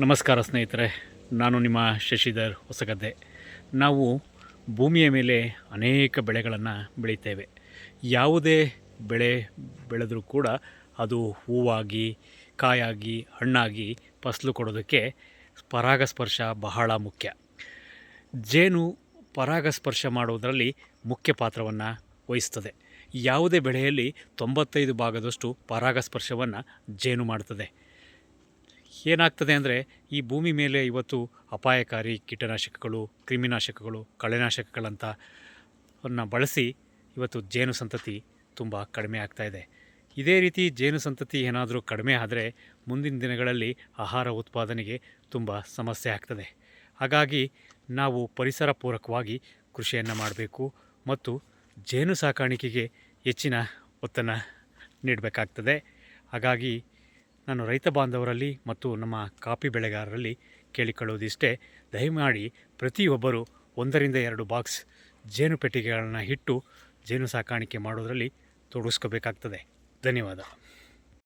ನಮಸ್ಕಾರ ಸ್ನೇಹಿತರೆ, ನಾನು ನಿಮ್ಮ ಶಶಿಧರ್ ಹೊಸಗದ್ದೆ. ನಾವು ಭೂಮಿಯ ಮೇಲೆ ಅನೇಕ ಬೆಳೆಗಳನ್ನು ಬೆಳಿತೇವೆ. ಯಾವುದೇ ಬೆಳೆ ಬೆಳೆದರೂ ಕೂಡ ಅದು ಹೂವಾಗಿ, ಕಾಯಾಗಿ, ಹಣ್ಣಾಗಿ ಫಸಲು ಕೊಡೋದಕ್ಕೆ ಪರಾಗಸ್ಪರ್ಶ ಬಹಳ ಮುಖ್ಯ. ಜೇನು ಪರಾಗಸ್ಪರ್ಶ ಮಾಡುವುದರಲ್ಲಿ ಮುಖ್ಯ ಪಾತ್ರವನ್ನು ವಹಿಸ್ತದೆ. ಯಾವುದೇ ಬೆಳೆಯಲ್ಲಿ ತೊಂಬತ್ತೈದು ಭಾಗದಷ್ಟು ಪರಾಗಸ್ಪರ್ಶವನ್ನು ಜೇನು ಮಾಡ್ತದೆ. ಏನಾಗ್ತದೆ ಅಂದರೆ ಈ ಭೂಮಿ ಮೇಲೆ ಇವತ್ತು ಅಪಾಯಕಾರಿ ಕೀಟನಾಶಕಗಳು, ಕ್ರಿಮಿನಾಶಕಗಳು ಕಳೆನಾಶಕಗಳಂತ ಅನ್ನು ಬಳಸಿ ಇವತ್ತು ಜೇನು ಸಂತತಿ ತುಂಬ ಕಡಿಮೆ ಆಗ್ತಾಯಿದೆ ಇದೆ. ಇದೇ ರೀತಿ ಜೇನು ಸಂತತಿ ಏನಾದರೂ ಕಡಿಮೆ ಆದರೆ ಮುಂದಿನ ದಿನಗಳಲ್ಲಿ ಆಹಾರ ಉತ್ಪಾದನೆಗೆ ತುಂಬ ಸಮಸ್ಯೆ ಆಗ್ತದೆ. ಹಾಗಾಗಿ ನಾವು ಪರಿಸರ ಪೂರಕವಾಗಿ ಕೃಷಿಯನ್ನು ಮಾಡಬೇಕು ಮತ್ತು ಜೇನು ಸಾಕಾಣಿಕೆಗೆ ಹೆಚ್ಚಿನ ಒತ್ತನ್ನು ನೀಡಬೇಕಾಗ್ತದೆ. ಹಾಗಾಗಿ ನಾನು ರೈತ ಬಾಂಧವರಲ್ಲಿ ಮತ್ತು ನಮ್ಮ ಕಾಫಿ ಬೆಳೆಗಾರರಲ್ಲಿ ಕೇಳಿಕೊಳ್ಳುವುದಿಷ್ಟೇ, ದಯಮಾಡಿ ಪ್ರತಿಯೊಬ್ಬರು ಒಂದರಿಂದ ಎರಡು ಬಾಕ್ಸ್ ಜೇನು ಪೆಟ್ಟಿಗೆಗಳನ್ನು ಇಟ್ಟು ಜೇನು ಸಾಕಾಣಿಕೆ ಮಾಡೋದರಲ್ಲಿ ತೊಡಗಿಸ್ಕೋಬೇಕಾಗ್ತದೆ. ಧನ್ಯವಾದ.